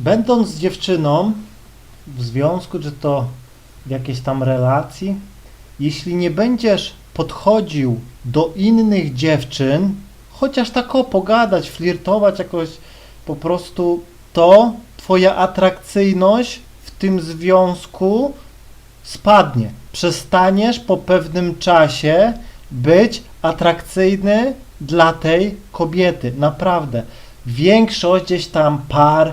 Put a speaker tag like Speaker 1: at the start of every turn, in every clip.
Speaker 1: Będąc z dziewczyną w związku, czy to w jakiejś tam relacji, jeśli nie będziesz podchodził do innych dziewczyn, chociaż tak o pogadać, flirtować jakoś po prostu, to twoja atrakcyjność w tym związku spadnie. Przestaniesz po pewnym czasie być atrakcyjny dla tej kobiety. Naprawdę. Większość gdzieś tam par,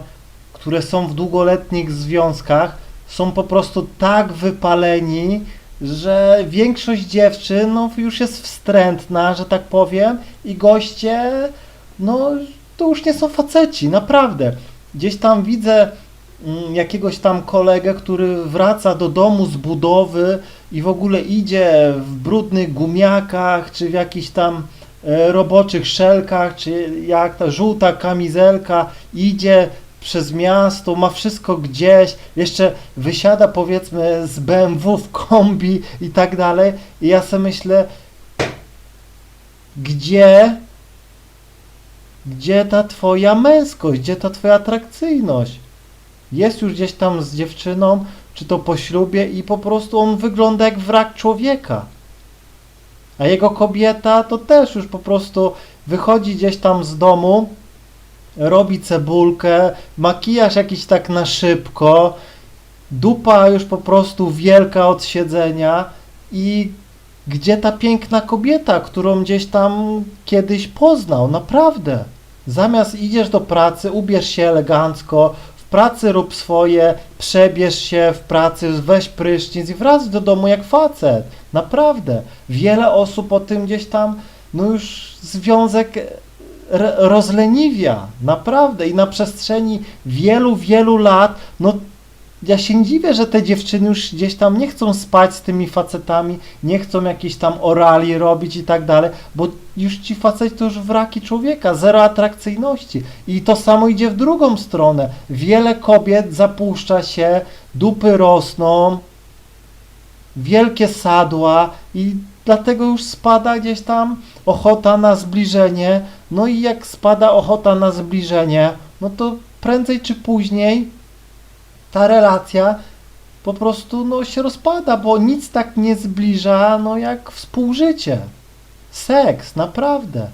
Speaker 1: które są w długoletnich związkach, są po prostu tak wypaleni, że większość dziewczyn no, już jest wstrętna, że tak powiem, i goście, no to już nie są faceci, naprawdę. Gdzieś tam widzę mm, jakiegoś tam kolegę, który wraca do domu z budowy i w ogóle idzie w brudnych gumiakach, czy w jakichś tam e, roboczych szelkach, czy jak ta żółta kamizelka, idzie przez miasto, ma wszystko gdzieś, jeszcze wysiada powiedzmy z BMW w kombi i tak dalej. I ja sobie myślę, gdzie, gdzie ta twoja męskość, gdzie ta twoja atrakcyjność? Jest już gdzieś tam z dziewczyną, czy to po ślubie i po prostu on wygląda jak wrak człowieka. A jego kobieta to też już po prostu wychodzi gdzieś tam z domu, robi cebulkę, makijaż jakiś tak na szybko, dupa już po prostu wielka od siedzenia i gdzie ta piękna kobieta, którą gdzieś tam kiedyś poznał, naprawdę. Zamiast idziesz do pracy, ubierz się elegancko, w pracy rób swoje, przebierz się w pracy, weź prysznic i wracaj do domu jak facet. Naprawdę. Wiele osób o tym gdzieś tam, no już związek rozleniwia, naprawdę. I na przestrzeni wielu, wielu lat, no ja się dziwię, że te dziewczyny już gdzieś tam nie chcą spać z tymi facetami, nie chcą jakichś tam orali robić i tak dalej, bo już ci faceci to już wraki człowieka, zero atrakcyjności. I to samo idzie w drugą stronę. Wiele kobiet zapuszcza się, dupy rosną, wielkie sadła i dlatego już spada gdzieś tam ochota na zbliżenie. No i jak spada ochota na zbliżenie, no to prędzej czy później ta relacja po prostu no, się rozpada, bo nic tak nie zbliża no, jak współżycie. Seks, naprawdę.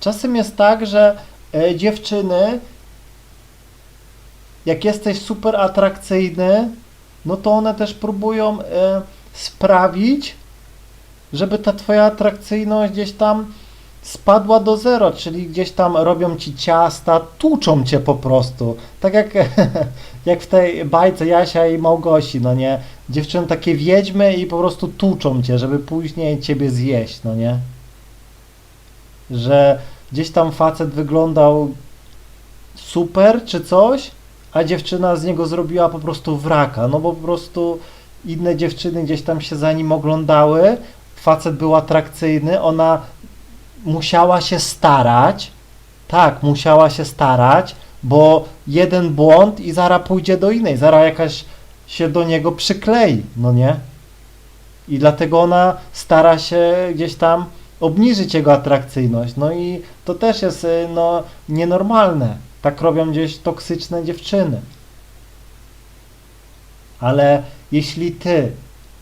Speaker 1: Czasem jest tak, że e, dziewczyny, jak jesteś super atrakcyjny, no to one też próbują e, sprawić, żeby ta twoja atrakcyjność gdzieś tam spadła do zero, czyli gdzieś tam robią ci ciasta, tłuczą cię po prostu. Tak jak, jak w tej bajce Jasia i Małgosi, no nie? Dziewczyny takie wiedźmy i po prostu tłuczą cię, żeby później ciebie zjeść, no nie? Że gdzieś tam facet wyglądał super czy coś, a dziewczyna z niego zrobiła po prostu wraka, no bo po prostu inne dziewczyny gdzieś tam się za nim oglądały, facet był atrakcyjny, ona musiała się starać, tak, musiała się starać, bo jeden błąd i zara pójdzie do innej, zara jakaś się do niego przyklei, no nie? I dlatego ona stara się gdzieś tam obniżyć jego atrakcyjność, no i to też jest y, no, nienormalne. Tak robią gdzieś toksyczne dziewczyny. Ale jeśli ty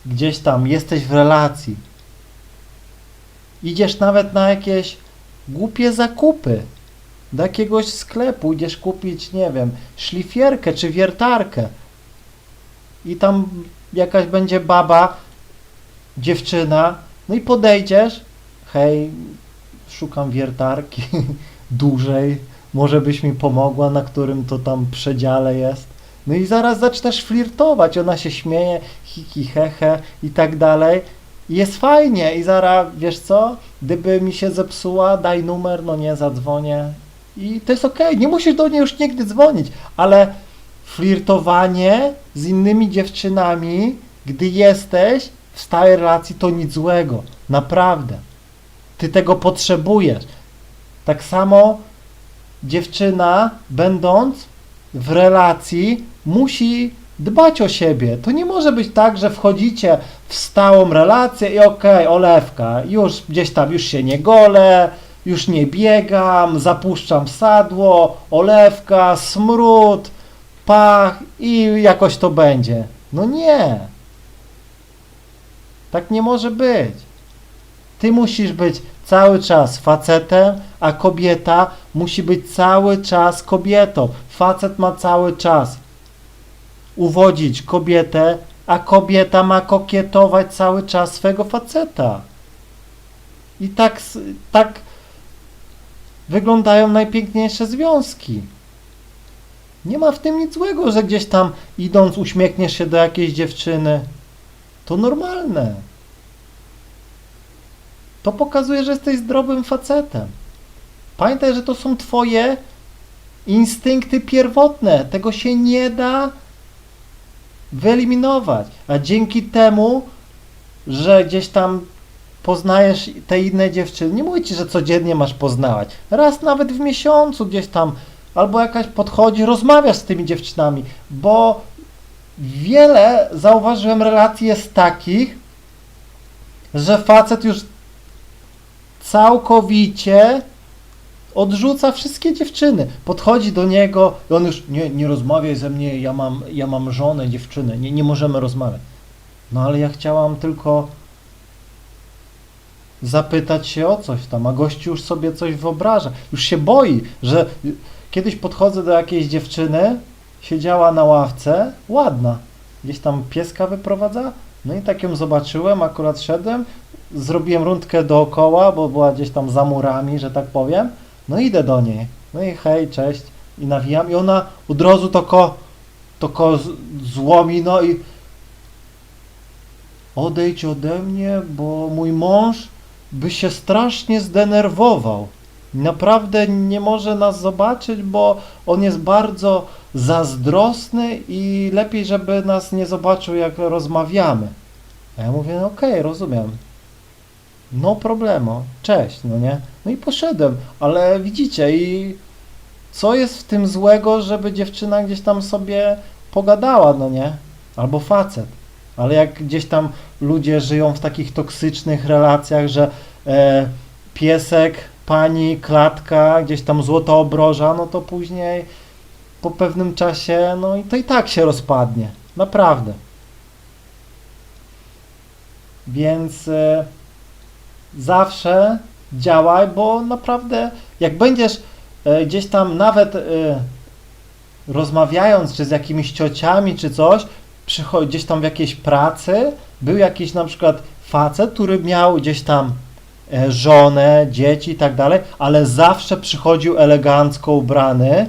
Speaker 1: gdzieś tam jesteś w relacji, idziesz nawet na jakieś głupie zakupy, do jakiegoś sklepu, idziesz kupić, nie wiem, szlifierkę czy wiertarkę. I tam jakaś będzie baba, dziewczyna, no i podejdziesz, hej, szukam wiertarki dużej, może byś mi pomogła, na którym to tam przedziale jest. No i zaraz zaczniesz flirtować, ona się śmieje, hiki, hehe i tak dalej. Jest fajnie i zaraz, wiesz co, gdyby mi się zepsuła, daj numer, no nie, zadzwonię. I to jest okej, nie musisz do niej już nigdy dzwonić, ale flirtowanie z innymi dziewczynami, gdy jesteś w stałej relacji, to nic złego. Naprawdę. Ty tego potrzebujesz. Tak samo dziewczyna, będąc w relacji, musi dbać o siebie. To nie może być tak, że wchodzicie w stałą relację i okej, olewka, już gdzieś tam, już się nie golę, już nie biegam, zapuszczam sadło, olewka, smród, pach i jakoś to będzie. No nie. Tak nie może być. Ty musisz być cały czas facetem, a kobieta musi być cały czas kobietą. Facet ma cały czas uwodzić kobietę, a kobieta ma kokietować cały czas swego faceta. I tak, tak wyglądają najpiękniejsze związki. Nie ma w tym nic złego, że gdzieś tam idąc uśmiechniesz się do jakiejś dziewczyny. To normalne. To pokazuje, że jesteś zdrowym facetem. Pamiętaj, że to są twoje instynkty pierwotne. Tego się nie da wyeliminować. A dzięki temu, że gdzieś tam poznajesz te inne dziewczyny, nie mówię ci, że codziennie masz poznawać. Raz nawet w miesiącu gdzieś tam, albo jakaś podchodzi, rozmawiasz z tymi dziewczynami, bo wiele, zauważyłem, relacji jest takich, że facet już całkowicie odrzuca wszystkie dziewczyny. Podchodzi do niego i on już nie, nie rozmawiaj ze mnie, ja mam, ja mam żonę, dziewczynę, nie, nie możemy rozmawiać. No ale ja chciałam tylko zapytać się o coś tam, a gościu już sobie coś wyobraża. Już się boi, że kiedyś podchodzę do jakiejś dziewczyny, siedziała na ławce, ładna, gdzieś tam pieska wyprowadza, no i tak ją zobaczyłem, akurat szedłem, zrobiłem rundkę dookoła, bo była gdzieś tam za murami, że tak powiem, no idę do niej, no i hej, cześć, i nawijam i ona od razu toko, toko złomi, no i odejdź ode mnie, bo mój mąż by się strasznie zdenerwował. Naprawdę nie może nas zobaczyć, bo on jest bardzo zazdrosny i lepiej, żeby nas nie zobaczył, jak rozmawiamy. A ja mówię, no okej, rozumiem. No problemo, cześć, no nie? No i poszedłem, ale widzicie, i co jest w tym złego, żeby dziewczyna gdzieś tam sobie pogadała, no nie? Albo facet. Ale jak gdzieś tam ludzie żyją w takich toksycznych relacjach, że e, piesek, pani, klatka, gdzieś tam złota obroża, no to później po pewnym czasie, no i to i tak się rozpadnie. Naprawdę. Więc e, zawsze działaj, bo naprawdę jak będziesz e, gdzieś tam nawet e, rozmawiając czy z jakimiś ciociami czy coś, przychodzi gdzieś tam w jakiejś pracy, był jakiś na przykład facet, który miał gdzieś tam e, żonę, dzieci i tak dalej, ale zawsze przychodził elegancko ubrany,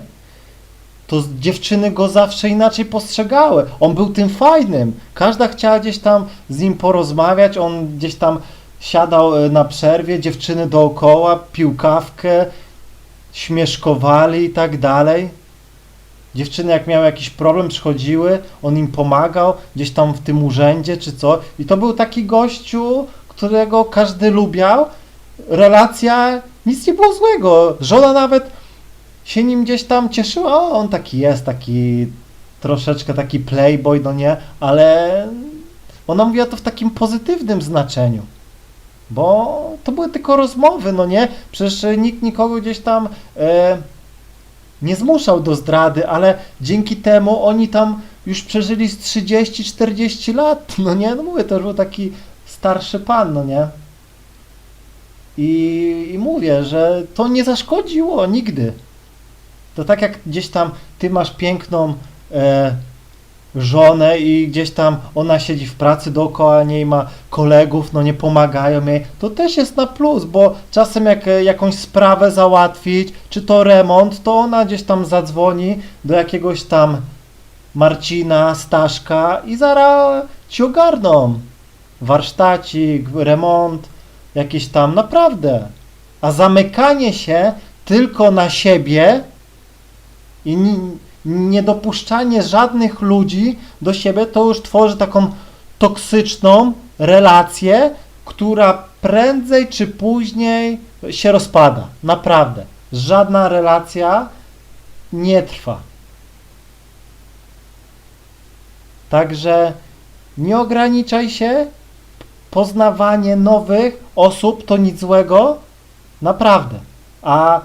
Speaker 1: to dziewczyny go zawsze inaczej postrzegały. On był tym fajnym. Każda chciała gdzieś tam z nim porozmawiać, on gdzieś tam siadał e, na przerwie, dziewczyny dookoła, pił kawkę, śmieszkowali i tak dalej. Dziewczyny jak miały jakiś problem, przychodziły, on im pomagał gdzieś tam w tym urzędzie czy co. I to był taki gościu, którego każdy lubiał. Relacja, nic nie było złego. Żona nawet się nim gdzieś tam cieszyła. O, on taki jest, taki troszeczkę taki playboy, no nie, ale ona mówiła to w takim pozytywnym znaczeniu. Bo to były tylko rozmowy, no nie? Przecież nikt nikogo gdzieś tam e, nie zmuszał do zdrady, ale dzięki temu oni tam już przeżyli z 30-40 lat, no nie? No mówię, to już był taki starszy pan, no nie? I, I mówię, że to nie zaszkodziło nigdy. To tak jak gdzieś tam ty masz piękną e, żonę i gdzieś tam ona siedzi w pracy dookoła niej, ma kolegów, no nie pomagają jej, to też jest na plus, bo czasem jak e, jakąś sprawę załatwić, czy to remont, to ona gdzieś tam zadzwoni do jakiegoś tam Marcina, Staszka i zaraz ci ogarną. Warsztacik, remont, jakieś tam, naprawdę. A zamykanie się tylko na siebie i ni- niedopuszczanie żadnych ludzi do siebie, to już tworzy taką toksyczną relację, która prędzej czy później się rozpada. Naprawdę. Żadna relacja nie trwa. Także nie ograniczaj się. Poznawanie nowych osób to nic złego, Naprawdę. A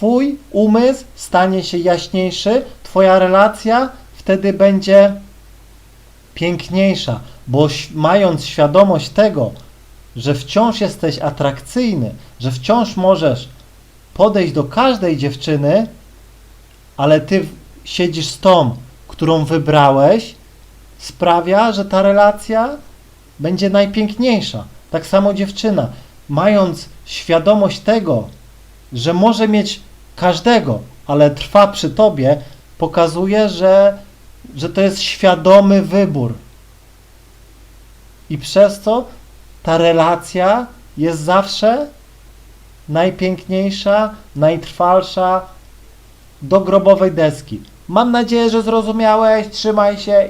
Speaker 1: Twój umysł stanie się jaśniejszy, Twoja relacja wtedy będzie piękniejsza, bo mając świadomość tego, że wciąż jesteś atrakcyjny, że wciąż możesz podejść do każdej dziewczyny, ale ty siedzisz z tą, którą wybrałeś, sprawia, że ta relacja będzie najpiękniejsza. Tak samo dziewczyna, mając świadomość tego, że może mieć każdego, ale trwa przy tobie, pokazuje, że, że to jest świadomy wybór. I przez to ta relacja jest zawsze najpiękniejsza, najtrwalsza do grobowej deski. Mam nadzieję, że zrozumiałeś. Trzymaj się